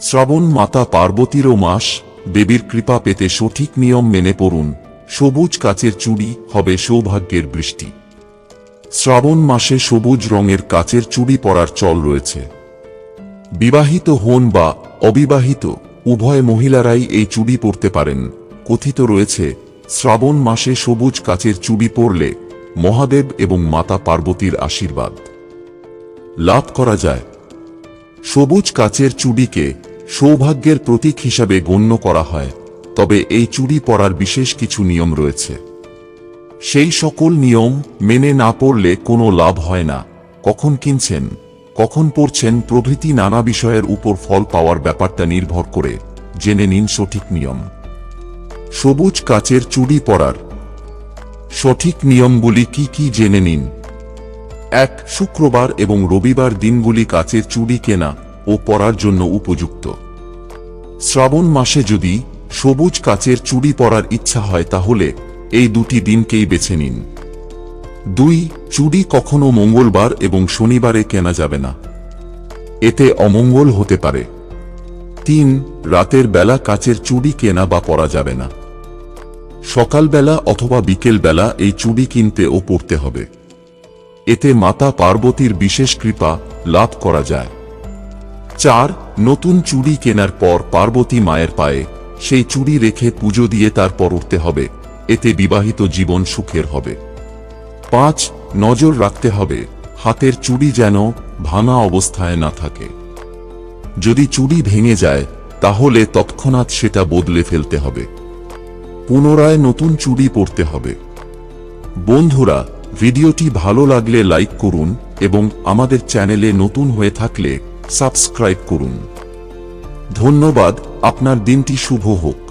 শ্রাবণ মাতা পার্বতীরও মাস, দেবীর কৃপা পেতে সঠিক নিয়ম মেনে পড়ুন। সবুজ কাচের চুড়ি হবে সৌভাগ্যের বৃষ্টি। শ্রাবণ মাসে সবুজ রঙের কাচের চুড়ি পরার চল রয়েছে। বিবাহিত হন বা অবিবাহিত, উভয় মহিলারাই এই চুড়ি পরতে পারেন। কথিত রয়েছে, শ্রাবণ মাসে সবুজ কাচের চুড়ি পরলে মহাদেব এবং মাতা পার্বতীর আশীর্বাদ। লাভ করা যায়। সবুজ কাচের চুড়িকে সৌভাগ্যের প্রতীক হিসাবে গণ্য করা হয়, তবে এই চুড়ি পরার বিশেষ কিছু নিয়ম রয়েছে। সেই সকল নিয়ম মেনে না পড়লে কোনো লাভ হয় না। কখন কিনছেন, কখন পড়ছেন প্রভৃতি নানা বিষয়ের উপর ফল পাওয়ার ব্যাপারটা নির্ভর করে, জেনে নিন সঠিক নিয়ম। সবুজ কাচের চুড়ি পরার সঠিক নিয়মগুলি কি কি জেনে নিন। এক, শুক্রবার এবং রবিবার দিনগুলি কাচের চুড়ি কেনা ও পরার জন্য উপযুক্ত। শ্রাবণ মাসে যদি সবুজ কাচের চুড়ি পরার ইচ্ছা হয় তাহলে এই দুটি দিনকেই বেছে নিন। দুই, চুড়ি কখনো মঙ্গলবার এবং শনিবারে কেনা যাবে না। এতে অমঙ্গল হতে পারে। তিন, রাতের বেলা কাচের চুড়ি কেনা বা পরা যাবে না। সকালবেলা অথবা বিকেল বেলা এই চুড়ি কিনতে ও পড়তে হবে। এতে মাতা পার্বতীর বিশেষ কৃপা লাভ করা যায়। চার, নতুন চুড়ি কেনার পর পার্বতী মায়ের পায়ে, সেই চুড়ি রেখে পুজো দিয়ে তারপর উঠতে হবে, এতে বিবাহিত জীবন সুখের হবে। পাঁচ, নজর রাখতে হবে, হাতের চুড়ি যেন ভাঙা অবস্থায় না থাকে। যদি চুড়ি ভেঙে যায়, তাহলে তৎক্ষণাৎ সেটা বদলে ফেলতে হবে। পুনরায় নতুন চুড়ি পরতে হবে। বন্ধুরা, ভিডিওটি ভালো লাগলে লাইক করুন এবং আমাদের চ্যানেলে নতুন হয়ে থাকলে সাবস্ক্রাইব করুন। ধন্যবাদ আপনার দিনটি শুভ হোক।